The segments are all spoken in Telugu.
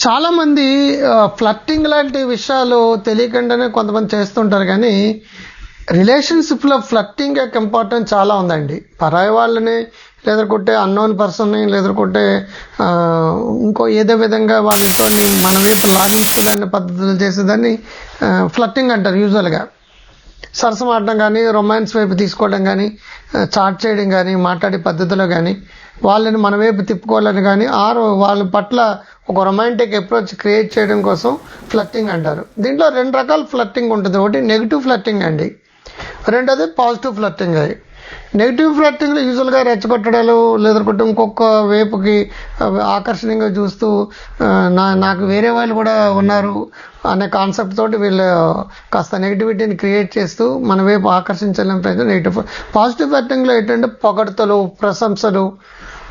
చాలామంది ఫ్లట్టింగ్ లాంటి విషయాలు తెలియకుండానే కొంతమంది చేస్తుంటారు కానీ రిలేషన్షిప్లో ఫ్లట్టింగ్ యొక్క ఇంపార్టెన్స్ చాలా ఉందండి. పరాయి వాళ్ళని లేదనుకుంటే అన్నోన్ పర్సన్ని లేదనుకుంటే ఇంకో ఏదో విధంగా వాళ్ళతో మన వైపు లాగించడాన్ని పద్ధతులు చేసేదాన్ని ఫ్లట్టింగ్ అంటారు యూజువల్గా సరసమాడడం కానీ రొమాన్స్ వైపు తీసుకోవడం కానీ చాట్ చేయడం కానీ మాట్లాడే పద్ధతిలో కానీ వాళ్ళని మన వైపు తిప్పుకోవాలని కానీ ఆరు వాళ్ళ పట్ల ఒక రొమాంటిక్ అప్రోచ్ క్రియేట్ చేయడం కోసం ఫ్లట్టింగ్ అంటారు. దీంట్లో రెండు రకాల ఫ్లట్టింగ్ ఉంటుంది. ఒకటి నెగిటివ్ ఫ్లట్టింగ్ అండి. రెండోది పాజిటివ్ ఫ్లట్టింగ్ అది. నెగిటివ్ ఫ్లర్టింగ్లో యూజువల్గా రెచ్చగొట్టడాలు లేదనుకుంటే ఇంకొక వైపుకి ఆకర్షణీయంగా చూస్తూ నా నాకు వేరే వాళ్ళు కూడా ఉన్నారు అనే కాన్సెప్ట్ తోటి వీళ్ళు కాస్త నెగిటివిటీని క్రియేట్ చేస్తూ మన వైపు ఆకర్షించాలని ప్రయత్నం నెగిటివ్ పాజిటివ్ ఫ్లర్టింగ్లో ఏంటంటే పొగడ్తలు ప్రశంసలు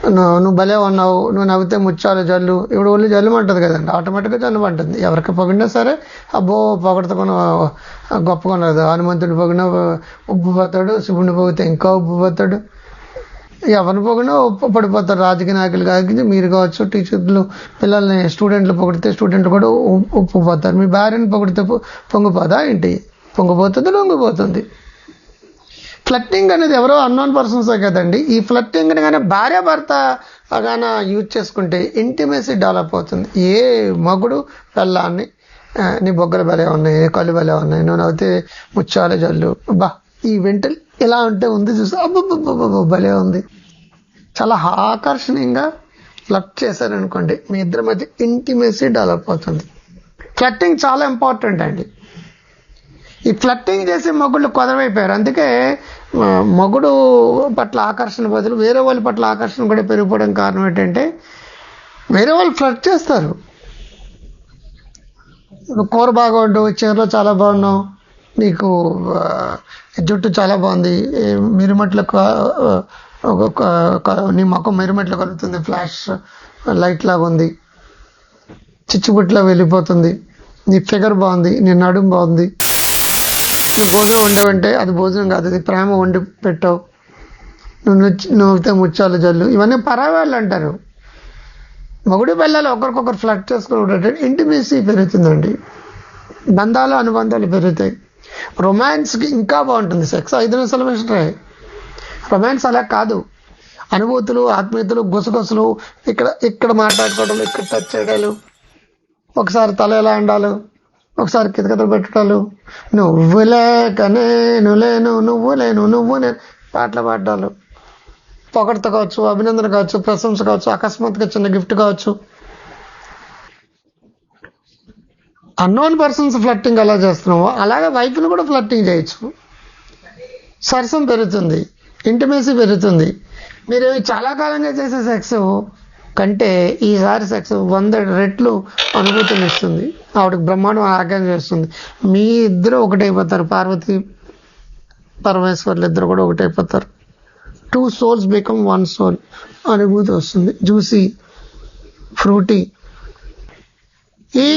నువ్వు నువ్వు భలే ఉన్నావు. నువ్వు నవ్వితే ముచ్చాలు జల్లు. ఇప్పుడు ఒళ్ళు జల్లు అంటుంది కదండి. ఆటోమేటిక్గా జల్లు అంటుంది ఎవరికి పొగిడినా సరే అబ్బో పొగడతకున్న గొప్పగా ఉన్నది హనుమంతుడు పొగిన పోతాడు శుభుణ్ పొగితే ఇంకా ఉప్పు పోతాడు. ఎవరిని పొగినా ఉప్పు పడిపోతారు రాజకీయ నాయకులు కావచ్చు మీరు కావచ్చు టీచర్లు పిల్లల్ని స్టూడెంట్లు పొగిడితే స్టూడెంట్లు కూడా ఉప్పు పోతారు. మీ భార్యను పొగిడితే పొంగిపోదా ఏంటి? పొంగిపోతుంది లొంగిపోతుంది. ఫ్లట్టింగ్ అనేది ఎవరో అన్నోన్ పర్సన్సే కదండి. ఈ ఫ్లట్టింగ్ కానీ భార్య భర్త గాన యూజ్ చేసుకుంటే ఇంటిమేసీ డెవలప్ అవుతుంది. ఏ మగుడు పెళ్ళాన్ని నీ బొగ్గలు భలే ఉన్నాయి కళ్ళు భలే ఉన్నాయి నువ్వు నవ్వుతే ముచ్చాల జల్లు. బా ఈ వెంటలు ఇలా ఉంటే ఉంది చూసి అబ్బబ్బబ్బబ్బ భలే ఉంది. చాలా ఆకర్షణీయంగా ఫ్లట్ చేశారనుకోండి మీ ఇద్దరి మధ్య ఇంటిమేసీ డెవలప్ అవుతుంది. ఫ్లట్టింగ్ చాలా ఇంపార్టెంట్ అండి. ఈ ఫ్లట్టింగ్ చేసే మగుళ్ళు కొదవైపోయారు. అందుకే మగుడు పట్ల ఆకర్షణ బదులు వేరే వాళ్ళ పట్ల ఆకర్షణ కూడా పెరిగిపోవడం కారణం ఏంటంటే వేరే వాళ్ళు ఫ్లట్ చేస్తారు. కూర బాగా ఉండవు చీరలో చాలా బాగున్నావు నీకు జుట్టు చాలా బాగుంది ఏ మిరుమట్ల నీ మొక్క మిరుమట్లు కలుగుతుంది ఫ్లాష్ లైట్ లాగా ఉంది చిచ్చుబుట్లా వెళ్ళిపోతుంది నీ ఫిగర్ బాగుంది నీ నడుం బాగుంది నువ్వు భోజనం వండవంటే అది భోజనం కాదు అది ప్రేమ వండి పెట్టావు. నువ్వు నుచ్చి- నువ్వుతే ముచ్చాలు జల్లు. ఇవన్నీ పరావాళ్ళు అంటారు. మొగుడు పిల్లలు ఒకరికొకరు ఫ్లట్ చేసుకుని ఇంటిమేసీ పెరుగుతుందండి. బంధాలు అనుబంధాలు పెరుగుతాయి. రొమాన్స్కి ఇంకా బాగుంటుంది. సెక్స్ ఐదు నిమిషాల మిస్టరే రొమాన్స్ అలా కాదు. అనుభూతులు ఆత్మీయతలు గుసగుసలు ఇక్కడ ఇక్కడ మాట్లాడుకోవడం ఇక్కడ టచ్ చేయడాలు ఒకసారి తల ఎలా అండాలు. ఒకసారి కితకథలు పెట్టడాలు. నువ్వు లేక నేను లేను నువ్వు లేను నువ్వు నేను పాటలు పాడాలు పొగడత కావచ్చు అభినందన కావచ్చు ప్రశంస కావచ్చు అకస్మాత్తుగా చిన్న గిఫ్ట్ కావచ్చు. అన్నోన్ పర్సన్స్ ఫ్లట్టింగ్ ఎలా చేస్తున్నామో అలాగే వైఫ్ని కూడా ఫ్లట్టింగ్ చేయొచ్చు. సరసం పెరుగుతుంది. ఇంటిమేసీ పెరుగుతుంది. మీరు చాలా కాలంగా చేసే సెక్స్ కంటే ఈసారి సెక్స్ వంద రెట్లు అనుభూతిని ఇస్తుంది. ఆవిడకి బ్రహ్మాండం ఆగ్రహం చేస్తుంది. మీ ఇద్దరు ఒకటైపోతారు. పార్వతి పరమేశ్వర్లు ఇద్దరు కూడా ఒకటైపోతారు. Two souls become one soul అనుభూతి వస్తుంది. జ్యూసీ ఫ్రూటీ ఈ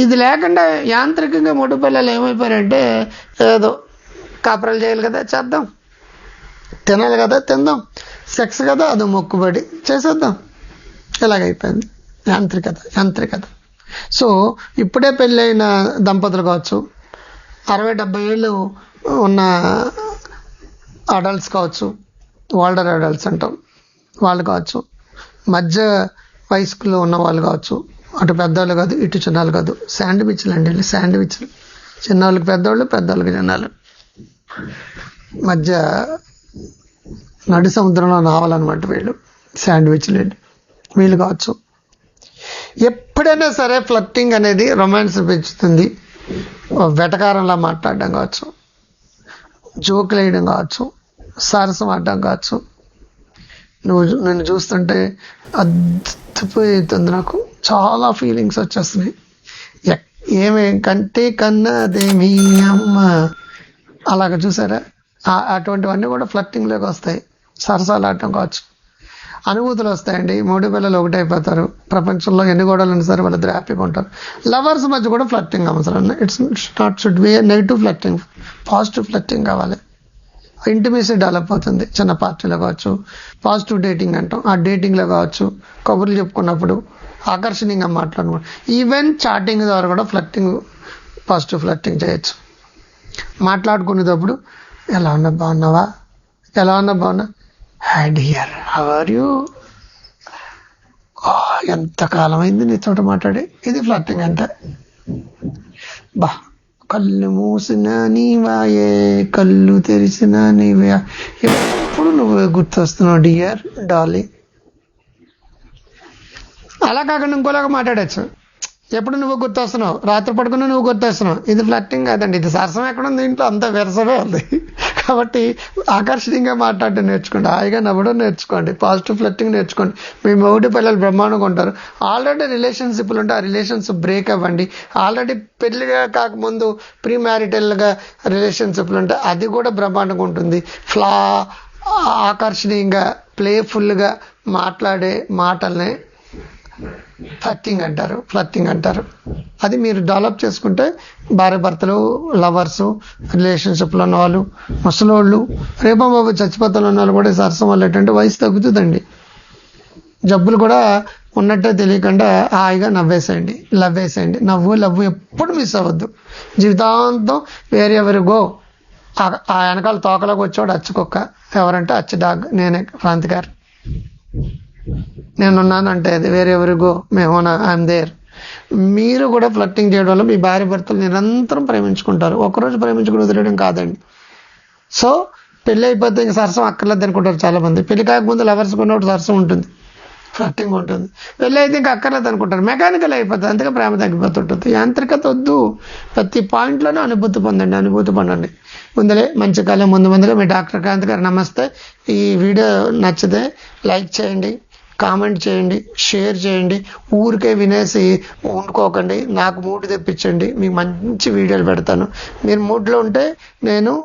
ఇది లేకుండా యాంత్రికంగా మొట్టు పిల్లలు ఏమైపోయారంటే ఏదో కాపురాలు చేయాలి కదా చేద్దాం. తినాలి కదా తిందాం. సెక్స్ కదా అది మొక్కుబడి. చేసేద్దాం. ఇలాగైపోయింది యాంత్రికత యాంత్రికత. సో ఇప్పుడే పెళ్ళైన దంపతులు కావచ్చు అరవై డెబ్బై ఏళ్ళు ఉన్న అడల్ట్స్ కావచ్చు ఓల్డర్ అడల్ట్స్ అంటాం వాళ్ళు కావచ్చు మధ్య వయస్కులో ఉన్న వాళ్ళు కావచ్చు అటు పెద్దవాళ్ళు కాదు ఇటు చిన్నవాళ్ళు కాదు శాండ్విచ్లు అండి వీళ్ళు శాండ్విచ్లు. చిన్నవాళ్ళకి పెద్దవాళ్ళు పెద్దవాళ్ళకి చిన్నవాళ్ళు మధ్య నడి సముద్రంలో నావాలన్నమాట వీళ్ళు శాండ్విచ్లు వీళ్ళు వీళ్ళు కావచ్చు. ఎప్పుడైనా సరే ఫ్లట్టింగ్ అనేది రొమాన్స్ పెంచుతుంది. వెటకారంలా మాట్లాడడం కావచ్చు. జోకులు వేయడం కావచ్చు. సరసం ఆడడం కావచ్చు. నువ్వు నన్ను చూస్తుంటే అద్భుతపోతుంది నాకు. చాలా ఫీలింగ్స్ వచ్చేస్తున్నాయి. ఎక్- ఏమే కంటే కన్నదేమి అమ్మ? అలాగ చూసారా? అటువంటివన్నీ కూడా ఫ్లట్టింగ్లోకి వస్తాయి. సరసాలు ఆడటం కావచ్చు. అనుభూతులు వస్తాయండి. మూడు పిల్లలు ఒకటైపోతారు ప్రపంచంలో ఎన్ని గోడలు ఉన్నా సరే వాళ్ళిద్దరు హ్యాపీగా ఉంటారు. లవర్స్ మధ్య కూడా ఫ్లట్టింగ్ అవసరం. It's not should be negative flirting positive flirting కావాలి. ఇంటిమేసీ డెవలప్ అవుతుంది. చిన్న పార్టీలో కావచ్చు. పాజిటివ్ డేటింగ్ అంటాం. ఆ డేటింగ్లో కావచ్చు. కబుర్లు చెప్పుకున్నప్పుడు ఆకర్షణీయంగా మాట్లాడుకో ఈవెన్ చాటింగ్ ద్వారా కూడా ఫ్లట్టింగ్ పాజిటివ్ ఫ్లట్టింగ్ చేయొచ్చు. మాట్లాడుకునేటప్పుడు ఎలా ఉన్నా బాగున్నావా? ఎలా ఉన్నా బాగున్నా? Had here how are you? ఎంత కాలం అయింది నీతో మాట్లాడి? ఇది ఫ్లట్టింగ్ అంటే. బా కళ్ళు మూసిన నీవాయే కళ్ళు తెరిచిన నీవే. ఎప్పుడు నువ్వు గుర్తొస్తున్నావు డియర్ డాలీ అలా కాకుండా ఇంకోలాగా మాట్లాడచ్చు. ఎప్పుడు నువ్వు గుర్తొస్తున్నావు? రాత్రి పడుకున్నా నువ్వు గుర్తొస్తున్నావు. ఇది ఫ్లట్టింగ్ కాదండి ఇది సరసం ఎక్కడ ఉంది ఇంట్లో అంత విరసమే ఉంది. కాబట్టి ఆకర్షణీయంగా మాట్లాడటం నేర్చుకోండి హాయిగా నవ్వడం నేర్చుకోండి పాజిటివ్ ఫ్లట్టింగ్ నేర్చుకోండి. మీ మొగుడి పిల్లలు బ్రహ్మాండంగా ఉంటారు. ఆల్రెడీ రిలేషన్షిప్లు ఉంటే ఆ రిలేషన్స్ బ్రేక్ అవ్వండి. ఆల్రెడీ పెళ్ళిగా కాకముందు ప్రీ మ్యారిటల్గా రిలేషన్షిప్లు ఉంటే అది కూడా బ్రహ్మాండంగా ఉంటుంది. ఫ్లా ఆకర్షణీయంగా ప్లేఫుల్గా మాట్లాడే మాటల్ని ఫ్లర్టింగ్ అంటారు ఫ్లట్టింగ్ అంటారు. అది మీరు డెవలప్ చేసుకుంటే భార్య భర్తలు లవర్స్ రిలేషన్షిప్లో ఉన్న వాళ్ళు ముసలోళ్ళు రేపో బాబు చచ్చిపోతాలు ఉన్న వాళ్ళు కూడా సరసం వల్ల ఏంటంటే వయసు తగ్గుతుందండి. జబ్బులు కూడా ఉన్నట్టే తెలియకుండా హాయిగా నవ్వేసేయండి లవ్ వేసేయండి నవ్వు లవ్వు ఎప్పుడు మిస్ అవ్వద్దు. జీవితాంతం వేరే ఎవరి గో ఆ- ఆ వెనకాల తోకలోకి వచ్చాడు అచ్చుకొక్క ఎవరంటే అచ్చు డాగ్ నేనే క్రాంతి గారు. నేనున్నానంటే అది వేరే ఎవరిగో మేము ఐఎమ్ దేర్ మీరు కూడా ఫ్లట్టింగ్ చేయడం వల్ల మీ భార్య భర్తలు నిరంతరం ప్రేమించుకుంటారు. ఒకరోజు ప్రేమించుకుని వదిలేయడం కాదండి. సో పెళ్ళి అయిపోతే ఇంక సరసం అక్కర్లేదు అనుకుంటారు చాలామంది. పెళ్ళి కాకముందు లవర్స్ కొన్నప్పుడు సరసం ఉంటుంది. ఫ్లట్టింగ్ ఉంటుంది. పెళ్ళి అయితే ఇంకా అక్కర్లేదు అనుకుంటారు. మెకానికల్ అయిపోతుంది. అందుకే ప్రేమ తగ్గిపోతుంటుంది. యాంత్రికత వద్దు. ప్రతి పాయింట్లోనే అనుభూతి పొందండి. అనుభూతి పొందండి ముందలే మంచి కాలం ముందు ముందుగా మీ డాక్టర్ కాంత్ గారు నమస్తే. ఈ వీడియో నచ్చితే లైక్ చేయండి. కామెంట్ చేయండి షేర్ చేయండి. ఊరికే వినేసి వండుకోకండి నాకు మూడ్ తెప్పించండి. మీకు మంచి వీడియోలు పెడతాను. మీరు మూడ్లో ఉంటే నేను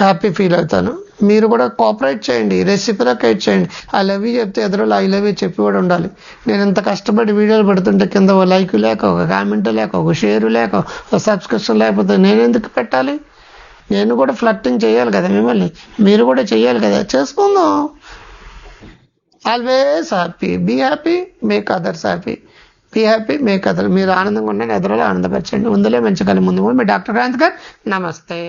హ్యాపీ ఫీల్ అవుతాను. మీరు కూడా కోఆపరేట్ చేయండి రెసిప్రకేట్ చేయండి. ఐ లవ్ యూ చెప్తే ఎదురులో ఐ లవ్ యూ చెప్పి కూడా ఉండాలి. నేను ఇంత కష్టపడి వీడియోలు పెడుతుంటే కింద ఓ లైక్ లేక ఒక కామెంట్ లేక ఒక షేర్ లేక ఒక సబ్స్క్రిప్షన్ లేకపోతే నేను ఎందుకు పెట్టాలి? నేను కూడా ఫ్లట్టింగ్ చేయాలి కదా మిమ్మల్ని. మీరు కూడా చేయాలి కదా. చేసుకుందాం. Always happy be happy make others happy be happy make other మీరు ఆనందంగా ఉండండి ఎదురులో ఆనందపరచండి. ముందులే మంచి కలి ముందు మీ డాక్టర్ క్రాంత్ గారు నమస్తే.